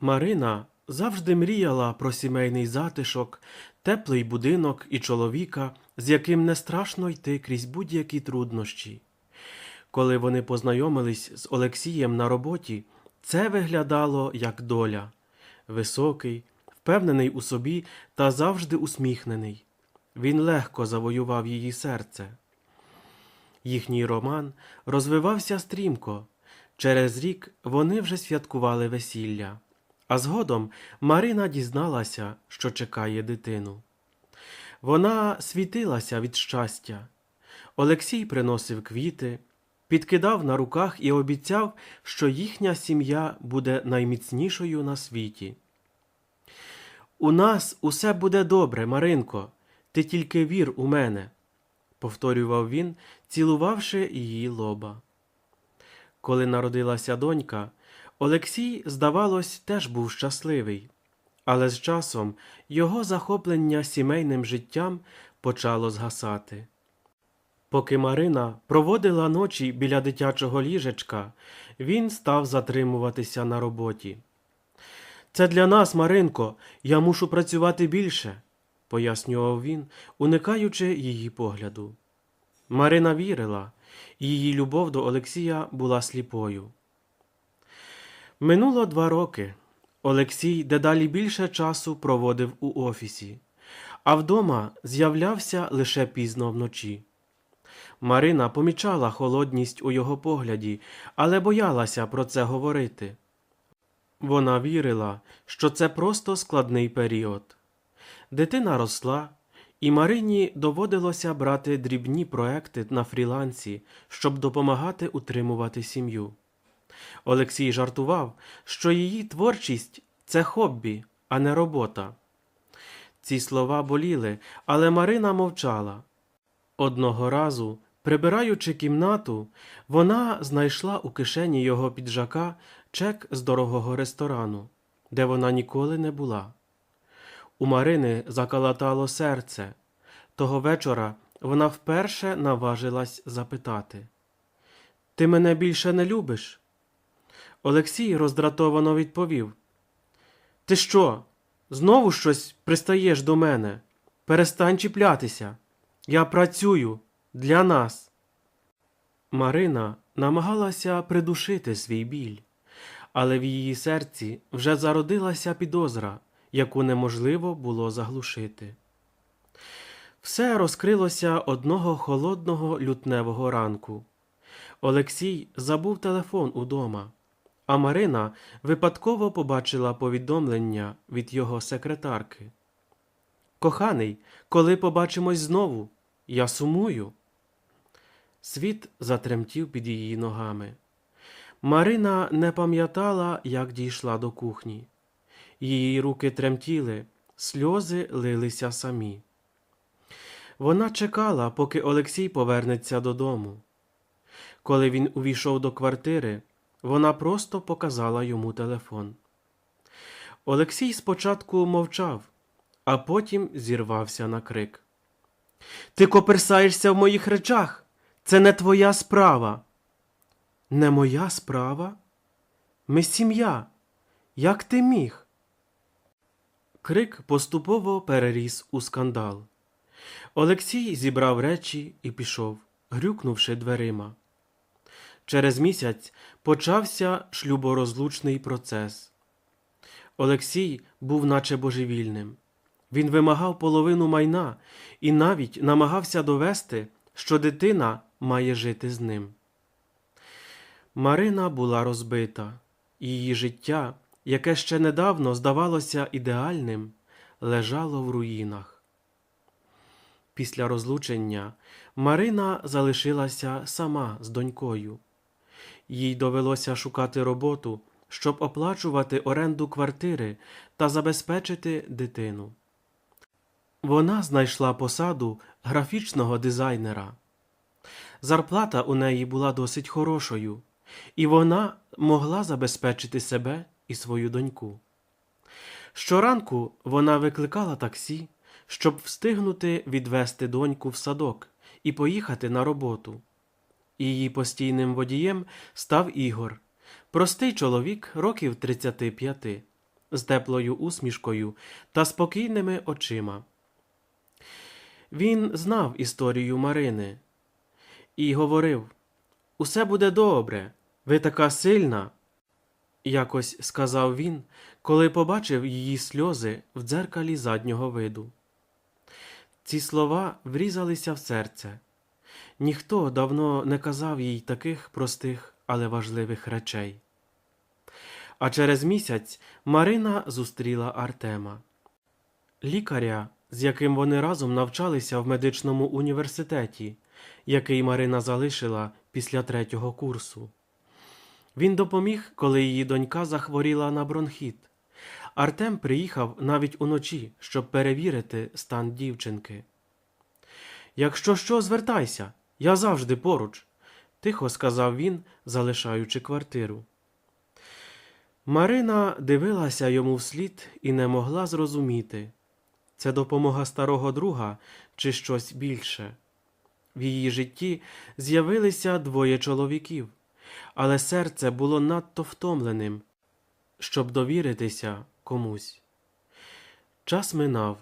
Марина завжди мріяла про сімейний затишок, теплий будинок і чоловіка, з яким не страшно йти крізь будь-які труднощі. Коли вони познайомились з Олексієм на роботі, це виглядало як доля високий, впевнений у собі та завжди усміхнений. Він легко завоював її серце. Їхній роман розвивався стрімко. Через рік вони вже святкували весілля, а згодом Марина дізналася, що чекає дитину. Вона світилася від щастя. Олексій приносив квіти, підкидав на руках і обіцяв, що їхня сім'я буде найміцнішою на світі. У нас усе буде добре, Маринко, ти тільки вір у мене, повторював він, цілувавши її лоба. Коли народилася донька, Олексій, здавалось, теж був щасливий, але з часом його захоплення сімейним життям почало згасати. Поки Марина проводила ночі біля дитячого ліжечка, він став затримуватися на роботі. Це для нас, Маринко, я мушу працювати більше, пояснював він, уникаючи її погляду. Марина вірила, її любов до Олексія була сліпою. Минуло два роки. Олексій дедалі більше часу проводив у офісі, а вдома з'являвся лише пізно вночі. Марина помічала холодність у його погляді, але боялася про це говорити. Вона вірила, що це просто складний період. Дитина росла, і Марині доводилося брати дрібні проекти на фрілансі, щоб допомагати утримувати сім'ю. Олексій жартував, що її творчість це хобі, а не робота. Ці слова боліли, але Марина мовчала. Одного разу, прибираючи кімнату, вона знайшла у кишені його піджака чек з дорогого ресторану, де вона ніколи не була. У Марини закалатало серце. Того вечора вона вперше наважилась запитати: Ти мене більше не любиш? Олексій роздратовано відповів: Ти що? Знову щось пристаєш до мене? Перестань чіплятися. Я працюю для нас. Марина намагалася придушити свій біль, але в її серці вже зародилася підозра, яку неможливо було заглушити. Все розкрилося одного холодного лютневого ранку. Олексій забув телефон удома, а Марина випадково побачила повідомлення від його секретарки. Коханий, коли побачимось знову, я сумую. Світ затремтів під її ногами. Марина не пам'ятала, як дійшла до кухні. Її руки тремтіли, сльози лилися самі. Вона чекала, поки Олексій повернеться додому. Коли він увійшов до квартири, вона просто показала йому телефон. Олексій спочатку мовчав, а потім зірвався на крик. Ти коперсаєшся в моїх речах. Це не твоя справа. Не моя справа? Ми сім'я. Як ти міг? Крик поступово переріс у скандал. Олексій зібрав речі і пішов, грюкнувши дверима. Через місяць почався шлюборозлучний процес. Олексій був наче божевільним. Він вимагав половину майна і навіть намагався довести, що дитина має жити з ним. Марина була розбита, її життя, яке ще недавно здавалося ідеальним, лежало в руїнах. Після розлучення Марина залишилася сама з донькою. Їй довелося шукати роботу, щоб оплачувати оренду квартири та забезпечити дитину. Вона знайшла посаду графічного дизайнера. Зарплата у неї була досить хорошою, і вона могла забезпечити себе і свою доньку. Щоранку вона викликала таксі, щоб встигнути відвести доньку в садок і поїхати на роботу. Її постійним водієм став Ігор, простий чоловік років 35. з теплою усмішкою та спокійними очима. Він знав історію Марини і говорив: Усе буде добре, ви така сильна. Якось сказав він, коли побачив її сльози в дзеркалі заднього виду. Ці слова врізалися в серце. Ніхто давно не казав їй таких простих, але важливих речей. А через місяць Марина зустріла Артема, лікаря, з яким вони разом навчалися в медичному університеті, який Марина залишила після третього курсу. Він допоміг, коли її донька захворіла на бронхіт. Артем приїхав навіть уночі, щоб перевірити стан дівчинки. Якщо що, звертайся, я завжди поруч, тихо сказав він, залишаючи квартиру. Марина дивилася йому вслід і не могла зрозуміти, це допомога старого друга чи щось більше. В її житті з'явилися двоє чоловіків, але серце було надто втомленим, щоб довіритися комусь. Час минав,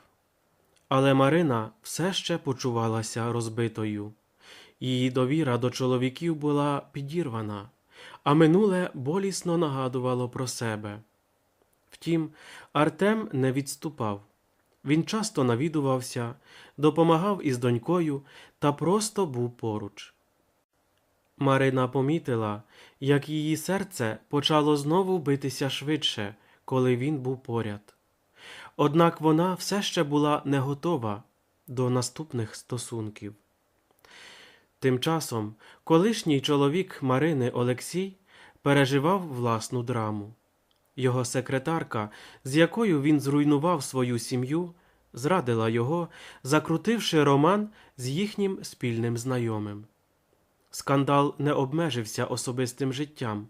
але Марина все ще почувалася розбитою. Її довіра до чоловіків була підірвана, а минуле болісно нагадувало про себе. Втім, Артем не відступав. Він часто навідувався, допомагав із донькою та просто був поруч. Марина помітила, як її серце почало знову битися швидше, коли він був поряд. Однак вона все ще була не готова до наступних стосунків. Тим часом колишній чоловік Марини Олексій переживав власну драму. Його секретарка, з якою він зруйнував свою сім'ю, зрадила його, закрутивши роман з їхнім спільним знайомим. Скандал не обмежився особистим життям.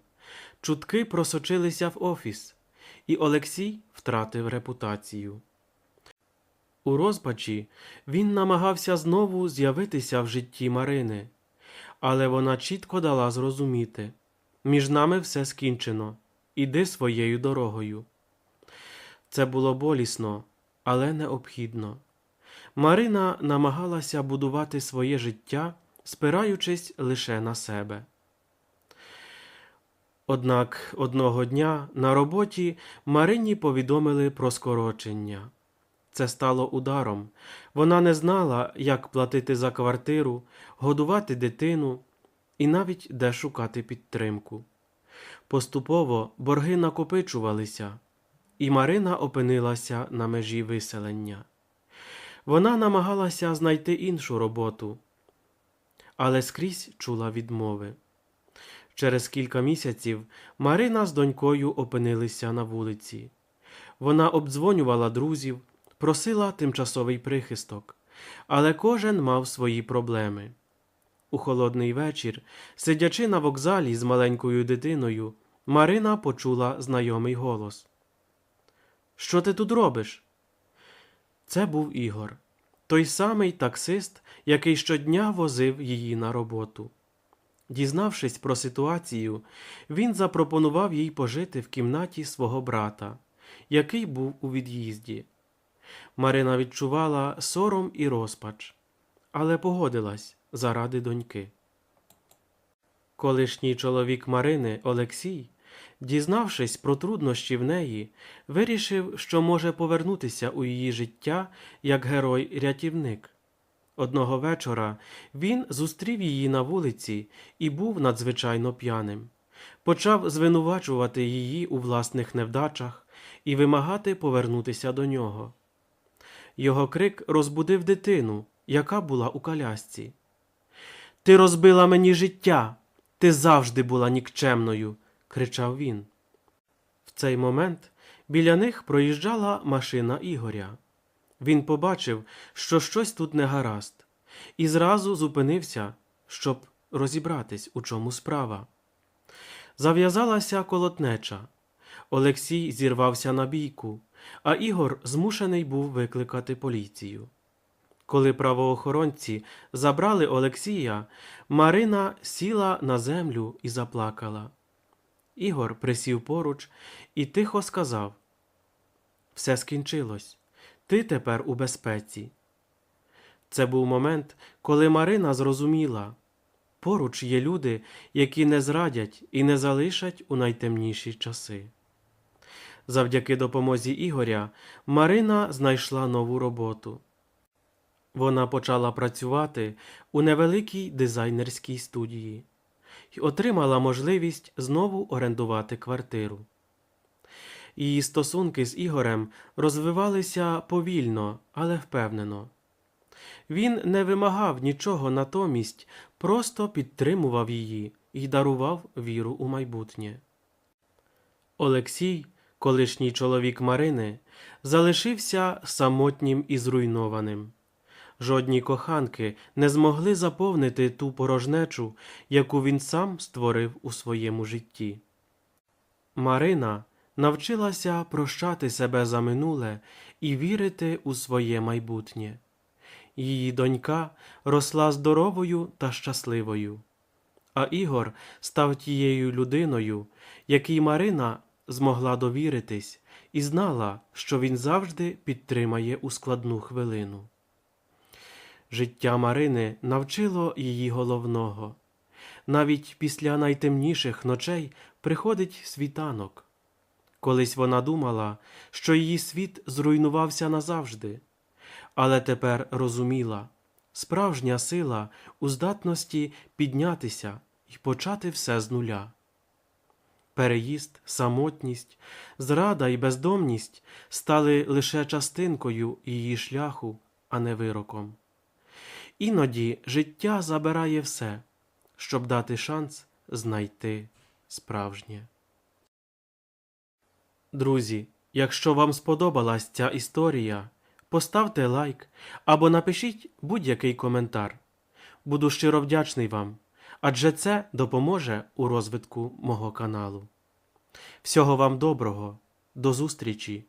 Чутки просочилися в офіс, і Олексій втратив репутацію. У розпачі він намагався знову з'явитися в житті Марини, але вона чітко дала зрозуміти між нами все скінчено, іди своєю дорогою. Це було болісно, але необхідно. Марина намагалася будувати своє життя, спираючись лише на себе. Однак одного дня на роботі Марині повідомили про скорочення. Це стало ударом. Вона не знала, як платити за квартиру, годувати дитину і навіть де шукати підтримку. Поступово борги накопичувалися, і Марина опинилася на межі виселення. Вона намагалася знайти іншу роботу, але скрізь чула відмови. Через кілька місяців Марина з донькою опинилися на вулиці. Вона обдзвонювала друзів, просила тимчасовий прихисток, але кожен мав свої проблеми. У холодний вечір, сидячи на вокзалі з маленькою дитиною, Марина почула знайомий голос. Що ти тут робиш? Це був Ігор, той самий таксист, який щодня возив її на роботу. Дізнавшись про ситуацію, він запропонував їй пожити в кімнаті свого брата, який був у від'їзді. Марина відчувала сором і розпач, але погодилась заради доньки. Колишній чоловік Марини Олексій, дізнавшись про труднощі в неї, вирішив, що може повернутися у її життя як герой-рятівник. Одного вечора він зустрів її на вулиці і був надзвичайно п'яним. Почав звинувачувати її у власних невдачах і вимагати повернутися до нього. Його крик розбудив дитину, яка була у колясці. Ти розбила мені життя, ти завжди була нікчемною, кричав він. В цей момент біля них проїжджала машина Ігоря. Він побачив, що щось тут не гаразд, і зразу зупинився, щоб розібратись, у чому справа. Зав'язалася колотнеча. Олексій зірвався на бійку, а Ігор змушений був викликати поліцію. Коли правоохоронці забрали Олексія, Марина сіла на землю і заплакала. Ігор присів поруч і тихо сказав все скінчилось. Ти тепер у безпеці. Це був момент, коли Марина зрозуміла поруч є люди, які не зрадять і не залишать у найтемніші часи. Завдяки допомозі Ігоря Марина знайшла нову роботу. Вона почала працювати у невеликій дизайнерській студії і отримала можливість знову орендувати квартиру. Її стосунки з Ігорем розвивалися повільно, але впевнено. Він не вимагав нічого натомість, просто підтримував її і дарував віру у майбутнє. Олексій, колишній чоловік Марини, залишився самотнім і зруйнованим. Жодні коханки не змогли заповнити ту порожнечу, яку він сам створив у своєму житті. Марина навчилася прощати себе за минуле і вірити у своє майбутнє. Її донька росла здоровою та щасливою, а Ігор став тією людиною, якій Марина змогла довіритись і знала, що він завжди підтримає у складну хвилину. Життя Марини навчило її головного. Навіть після найтемніших ночей приходить світанок. Колись вона думала, що її світ зруйнувався назавжди, але тепер розуміла справжня сила у здатності піднятися і почати все з нуля. Переїзд, самотність, зрада і бездомність стали лише частинкою її шляху, а не вироком. Іноді життя забирає все, щоб дати шанс знайти справжнє. Друзі, якщо вам сподобалась ця історія, поставте лайк або напишіть будь-який коментар. Буду щиро вдячний вам, адже це допоможе у розвитку мого каналу. Всього вам доброго, до зустрічі!